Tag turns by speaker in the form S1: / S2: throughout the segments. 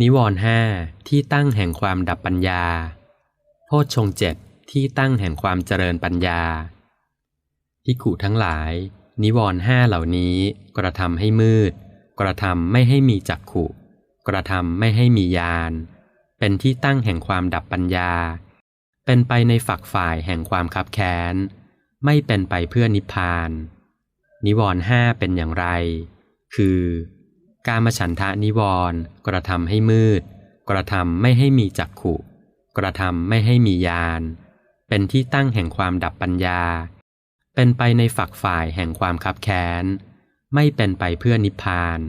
S1: นิวรณ์ห้าที่ตั้งแห่งความดับปัญญา โพชฌงเจ็ดที่ตั้งแห่งความเจริญปัญญาพิขุทั้งหลาย นิวรณ์ห้าเหล่านี้กระทำให้มืด กระทำไม่ให้มีจักขุ กระทำไม่ให้มีญาณเป็นที่ตั้งแห่งความดับปัญญา เป็นไปในฝักฝ่ายแห่งความคับแค้น ไม่เป็นไปเพื่อนิพพาน นิวรณ์ห้าเป็นอย่างไร คือ การมฉันทะนิวรณ์กระทำให้มืด กระทำไม่ให้มีจักขุ กระทำไม่ให้มีญาณเป็นที่ตั้งแห่งความดับปัญญา เป็นไปในฝักฝ่ายแห่งความคับแค้น ไม่เป็นไปเพื่อนิพพาน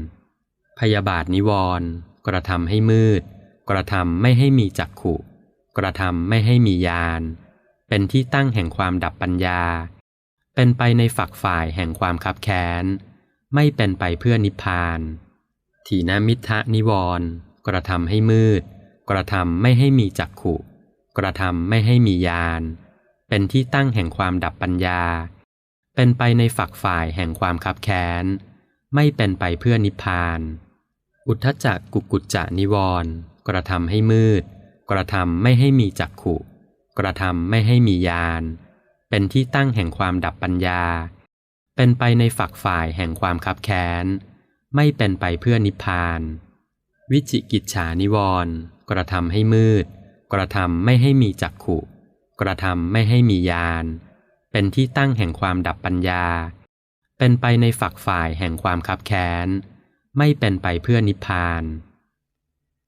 S1: พยาบาทนิวรณ์กระทำให้มืด กระทำไม่ให้มีจักขุ กระทำไม่ให้มีญาณเป็นที่ตั้งแห่งความดับปัญญา เป็นไปในฝักฝ่ายแห่งความคับแค้น ไม่เป็นไปเพื่อนิพพาน ถีนมิทะนิวรณ์กระทำให้มืด กระทำไม่ให้มีจักขุ กระทำไม่ให้มีญาณเป็นที่ตั้งแห่งความดับปัญญา เป็นไปในฝักฝ่ายแห่งความคับแค้น ไม่เป็นไปเพื่อนิพพาน อุทธจักกุกุจจะนิวรณ์กระทำให้มืด กระทำไม่ให้มีจักขุ กระทำไม่ให้มีญาณเป็นที่ตั้งแห่งความดับปัญญา เป็นไปในฝักฝ่ายแห่งความคับแค้น ไม่เป็นไปเพื่อนิพพาน วิจิกิจฉานิวรณ์กระทำให้มืด กระทำไม่ให้มีจักขุ กระทำไม่ให้มีญาณเป็นที่ตั้งแห่งความดับปัญญา เป็นไปในฝักฝ่ายแห่งความคับแค้น ไม่เป็นไปเพื่อนิพพาน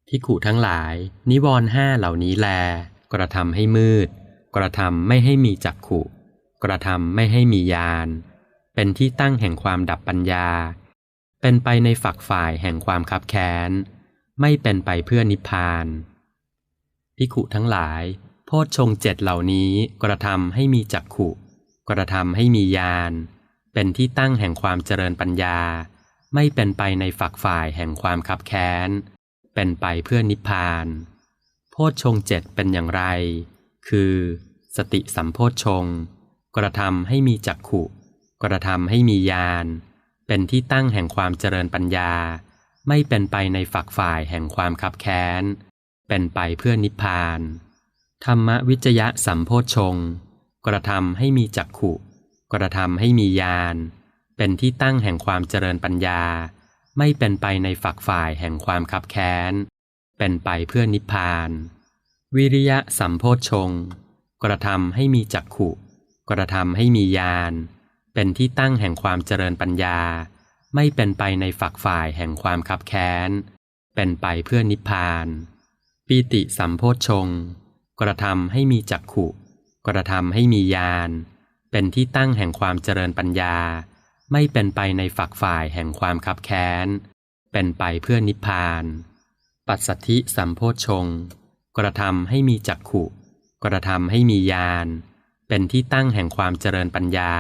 S1: พิขุทั้งหลาย นิวรณ์ห้าเหล่านี้แล กระทำให้มืด กระทำไม่ให้มีจักขุ กระทำไม่ให้มีญาณเป็นที่ตั้งแห่งความดับปัญญา เป็นไปในฝักฝ่ายแห่งความคับแค้น ไม่เป็นไปเพื่อนิพพานพิขุทั้งหลาย โพชฌงเจ็ดเหล่านี้กระทำให้มีจักขุ กระทำให้มีญาณเป็นที่ตั้งแห่งความเจริญปัญญา ไม่เป็นไปในฝักฝ่ายแห่งความคับแค้น เป็นไปเพื่อนิพพาน โพชฌงเจ็ดเป็นอย่างไร คือ สติสัมโพชฌงกระทำให้มีจักขุ กระทำให้มีญาณ เป็นที่ตั้งแห่งความเจริญปัญญา ไม่เป็นไปในฝักฝ่ายแห่งความคับแค้น เป็นไปเพื่อนิพพาน ธรรมวิจยะสัมโพชง กระทำให้มีจักขุ กระทำให้มีญาณ เป็นที่ตั้งแห่งความเจริญปัญญา ไม่เป็นไปในฝักฝ่ายแห่งความคับแค้น เป็นไปเพื่อนิพพาน วิริยะสัมโพชง กระทำให้มีจักขุ กระทำให้มีญาณ เป็นที่ตั้งแห่งความเจริญปัญญา ไม่เป็นไปในฝักฝ่ายแห่งความคับแค้น เป็นไปเพื่อนิพพาน ปีติสัมโพชฌงกระทำให้มีจักขุ กระทำให้มีญาณ เป็นที่ตั้งแห่งความเจริญปัญญา ไม่เป็นไปในฝักฝ่ายแห่งความคับแค้น เป็นไปเพื่อนิพพาน ปัสสัทธิสัมโพชฌงกระทำให้มีจักขุ กระทำให้มีญาณ เป็นที่ตั้งแห่งความเจริญปัญญา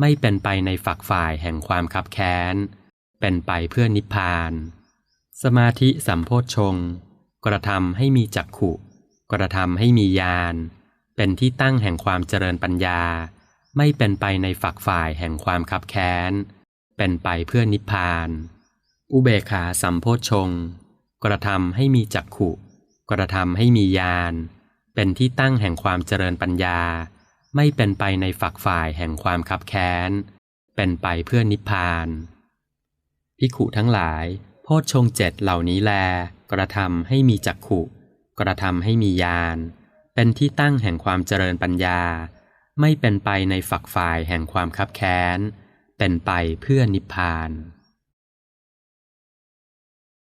S1: ไม่เป็นไปในฝักฝ่ายแห่งความคับแค้น เป็นไปเพื่อนิพพาน สมาธิสัมโพชฌงค์กระทำให้มีจักขุกระทำให้มีญาณเป็นที่ตั้งแห่งความเจริญปัญญา ไม่เป็นไปในฝักฝ่ายแห่งความคับแค้น เป็นไปเพื่อนิพพาน อุเบขาสัมโพชฌงค์กระทำให้มีจักขุกระทำให้มีญาณเป็นที่ตั้งแห่งความเจริญปัญญา ไม่เป็นไปในฝักฝ่ายแห่งความคับแค้น เป็นไปเพื่อนิพพานพิขุทั้งหลาย โพชฌงเจ็ดเหล่านี้แล กระทำให้มีจักขุ กระทำให้มีญาณเป็นที่ตั้งแห่งความเจริญปัญญา ไม่เป็นไปในฝักฝ่ายแห่งความคับแค้น เป็นไปเพื่อนิพพาน